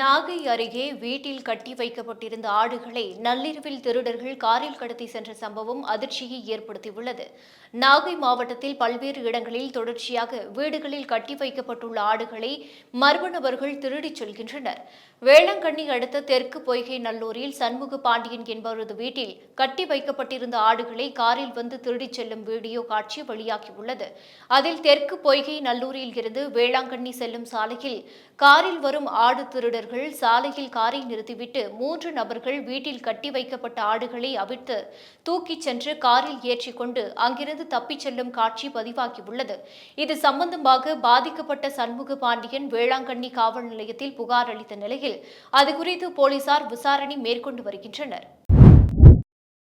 Nagai அருகே வீட்டில் கட்டி வைக்கப்பட்டிருந்த ஆடுகளை நள்ளிரவில் திருடர்கள் காரில் கடத்தி சென்ற சம்பவம் அதிர்ச்சியை ஏற்படுத்தியுள்ளது. நாகை மாவட்டத்தில் பல்வேறு இடங்களில் தொடர்ச்சியாக வீடுகளில் கட்டி வைக்கப்பட்டுள்ள ஆடுகளை மர்ம நபர்கள் திருடிச் செல்கின்றனர். வேளங்கண்ணி அடுத்த தெற்கு பொய்கை நல்லூரில் சண்முக பாண்டியன் என்பவரது வீட்டில் கட்டி வைக்கப்பட்டிருந்த ஆடுகளை காரில் வந்து திருடிச் செல்லும் வீடியோ காட்சி வெளியாகியுள்ளது. அதில் தெற்கு பொய்கை நல்லூரில் இருந்து வேளாங்கண்ணி செல்லும் சாலையில் காரில் வரும் ஆடு திருடர்கள் சாலையில் காரை நிறுத்திவிட்டு மூன்று நபர்கள் வீட்டில் கட்டி வைக்கப்பட்ட ஆடுகளை அவிழ்த்து தூக்கிச் சென்று காரில் ஏற்றிக்கொண்டு அங்கிருந்து தப்பிச் செல்லும் காட்சி பதிவாகியுள்ளது. இது சம்பந்தமாக பாதிக்கப்பட்ட சண்முக பாண்டியன் வேளாங்கண்ணி காவல் நிலையத்தில் புகார் அளித்த நிலையில் அது குறித்து போலீசார் விசாரணை மேற்கொண்டு வருகின்றனர்.